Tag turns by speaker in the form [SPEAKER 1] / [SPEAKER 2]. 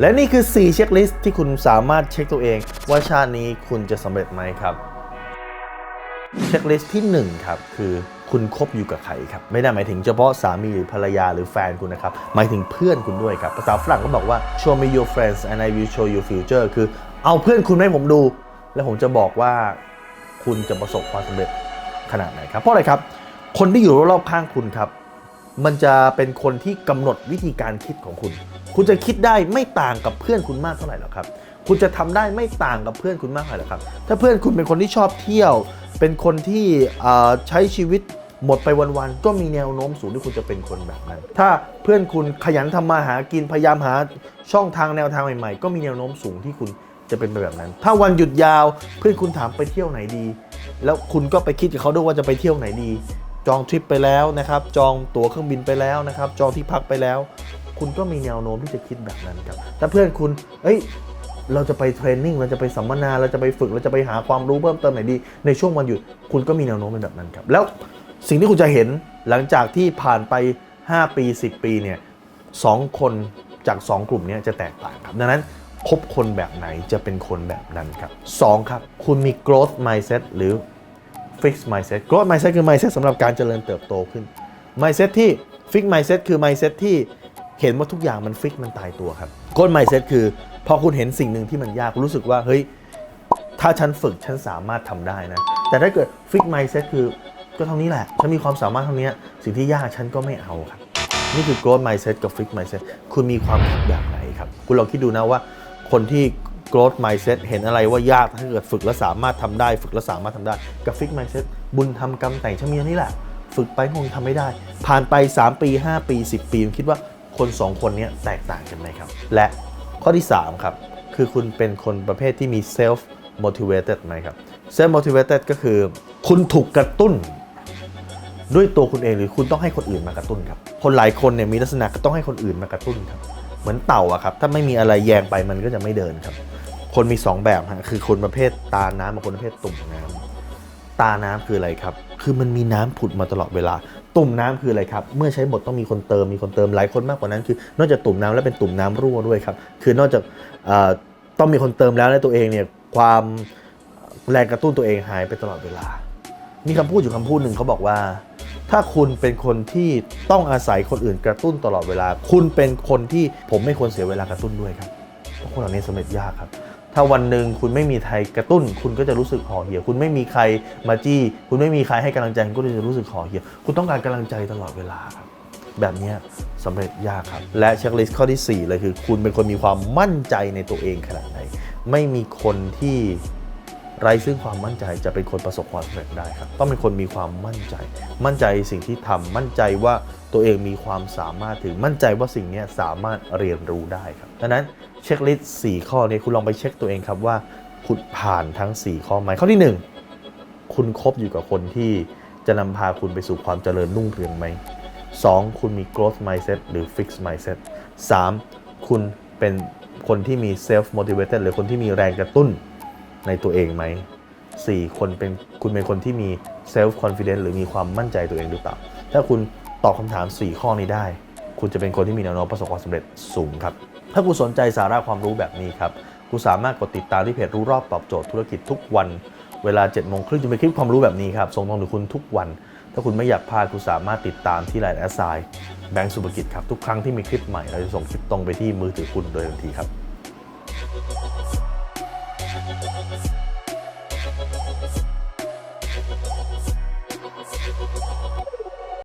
[SPEAKER 1] และนี่คือ 4 เช็คลิสต์ที่คุณสามารถเช็คตัวเอง ว่าชาตินี้คุณจะสำเร็จไหมครับ เช็คลิสต์ที่ 1 ครับคือคุณคบอยู่กับใครครับ ไม่ได้หมายถึงเฉพาะสามีหรือภรรยาหรือแฟนคุณนะครับ หมายถึงเพื่อนคุณด้วยครับ ภาษาฝรั่งก็บอกว่า show me your friends and I will show you future คือเอาเพื่อนคุณให้ผมดู แล้วผมจะบอกว่าคุณจะประสบความสำเร็จขนาดไหนครับ เพราะอะไรครับ คนที่อยู่รอบข้างคุณครับ มันจะเป็นคนที่กำหนดวิธีการคิดของคุณ คุณจะคิดได้ไม่ต่างกับเพื่อนคุณมากเท่าไหร่หรอกครับ คุณจะทำได้ไม่ต่างกับเพื่อนคุณมากเท่าไหร่หรอกครับ ถ้าเพื่อนคุณเป็นคนที่ชอบเที่ยว เป็นคนที่ใช้ชีวิตหมดไปวันๆ ก็มีแนวโน้มสูงที่คุณจะเป็นคนแบบนั้น ถ้าเพื่อนคุณขยันทำมาหากินพยายามหาช่องทางแนวทางใหม่ๆ ก็มีแนวโน้มสูงที่คุณจะเป็นไปแบบนั้น ถ้าวันหยุดยาวเพื่อนคุณถามไปเที่ยวไหนดี แล้วคุณก็ไปคิดกับเขาด้วยว่าจะไปเที่ยวไหนดี จองทริปไปแล้วนะครับ จองตั๋วเครื่องบินไปแล้วนะครับ จองที่พักไปแล้ว คุณก็มีแนวโน้มที่จะคิดแบบนั้นครับ ถ้าเพื่อนคุณ เอ้ย เราจะไปเทรนนิ่ง เราจะไปสัมมนา เราจะไปฝึก เราจะไปหาความรู้เพิ่มเติมไหนดี ในช่วงวันหยุด คุณก็มีแนวโน้มเป็นแบบนั้นครับ แล้วสิ่งที่คุณจะเห็นหลังจากที่ผ่านไป 5 ปี 10 ปีเนี่ยสองคนจาก 2 กลุ่มนี้จะแตกต่างครับ ดังนั้นคบคนแบบไหนจะเป็นคนแบบนั้นครับสองครับ คุณมี growth mindset หรือ fix mindset growth mindset คือ mindset สำหรับการเจริญเติบโตขึ้น mindset ที่ fix mindset คือ mindset ที่ เห็นว่าทุกอย่างมัน fix มันตายตัวครับ growth mindset คือ พอคุณเห็นสิ่งหนึ่งที่มันยากรู้สึกว่าเฮ้ยถ้าฉันฝึกฉันสามารถทำได้นะ แต่ถ้าเกิด fix mindset คือก็เท่านี้แหละ ฉันมีความสามารถเท่านี้สิ่งที่ยากฉันก็ไม่เอาครับ นี่คือ growth mindset กับ fix mindset คุณมีความคิดแบบไหนครับ คุณลองคิดดูนะว่า คนที่ growth mindset เห็นอะไรว่ายากถ้าเกิดฝึกแล้วสามารถทำได้ ฝึกแล้วสามารถทำได้ กับ fix mindset บุญทำกรรมแต่งฉันมีนนี้แหละ ฝึกไปคงทำไม่ได้ ผ่านไป 3 ปี 5 ปี 10 ปีคุณคิดว่า คน2คนนี้แตกต่างกันไหมครับ และข้อที่ 3 ครับ คือคุณเป็นคนประเภทที่มี self motivated ไหมครับ self motivated ก็คือ คุณถูกกระตุ้น ด้วยตัวคุณเองหรือคุณต้องให้คนอื่นมากระตุ้นครับ คนหลายคนเนี่ยมีลักษณะก็ต้องให้คนอื่นมากระตุ้นครับ เหมือนเต่าอะครับ ถ้าไม่มีอะไรแยงไปมันก็จะไม่เดินครับ คนมี 2 แบบฮะคือคนประเภทตาน้ำกับคนประเภทตุ่มน้ำ ตาน้ำคืออะไรครับ คือมันมีน้ำผุดมาตลอดเวลา ตุ่มน้ำคืออะไรครับ เมื่อใช้บทต้องมีคนเติม มีคนเติม หลายคนมากกว่านั้นคือ นอกจากตุ่มน้ำแล้วเป็นตุ่มน้ำรั่วด้วยครับ คือนอกจากต้องมีคนเติมแล้วในตัวเองเนี่ย ความแรงกระตุ้นตัวเองหายไปตลอดเวลา มีคำพูดอยู่คำพูดหนึ่งเขาบอกว่า ถ้าคุณเป็นคนที่ต้องอาศัยคนอื่นกระตุ้นตลอดเวลา คุณเป็นคนที่ผมไม่ควรเสียเวลากระตุ้นด้วยครับเพราะคนเหล่านี้สำเร็จยากครับ ถ้าวันหนึ่งคุณไม่มีใครกระตุ้น คุณก็จะรู้สึกห่อเหี่ยว คุณไม่มีใครมาจี้ คุณไม่มีใครให้กำลังใจคุณก็จะรู้สึกห่อเหี่ยว คุณต้องการกำลังใจตลอดเวลาครับแบบนี้สำเร็จยากครับ และเช็คลิสต์ข้อทีสี่4 เลยคือ คุณเป็นคนมีความมั่นใจในตัวเองขนาดไหน ไม่มีคนที่ ไร้ซึ่งความมั่นใจจะเป็นคนประสบความสำเร็จได้ครับ ต้องเป็นคนมีความมั่นใจ มั่นใจสิ่งที่ทำมั่นใจว่าตัวเองมีความสามารถถึงมั่นใจว่าสิ่งนี้สามารถเรียนรู้ได้ครับดังนั้นเช็คลิสต์4ข้อนี้คุณลองไปเช็คตัวเองครับว่าคุณผ่านทั้ง 4 ข้อไหมข้อที่ 1 คุณคบอยู่กับคนที่จะนำพาคุณไปสู่ความเจริญรุ่งเรืองไหม 2. คุณมี growth mindset หรือ fixed mindset 3. คุณเป็นคนที่มี self motivated หรือคนที่มีแรงกระตุ้น ในตัวเองไหม 4. คนเป็นคุณเป็นคนที่มี self confidence หรือมีความมั่นใจตัวเองหรือเปล่า ถ้าคุณตอบคำถาม 4 ข้อนี้ได้ คุณจะเป็นคนที่มีแนวโน้มประสบความสำเร็จสูงครับ ถ้าคุณสนใจสาระความรู้แบบนี้ครับคุณสามารถกดติดตามที่เพจรู้รอบตอบโจทย์ธุรกิจทุกวันเวลา7โมงครึ่งจะเป็นคลิปความรู้แบบนี้ครับส่งตรงถึงคุณทุกวัน ถ้าคุณไม่อยากพลาดคุณสามารถติดตามที่ไลน์แอสไซน์แบงก์สุภกิจครับ ทุกครั้งที่มีคลิปใหม่เราจะส่งคลิปตรงไปที่มือถือคุณโดยทันทีครับ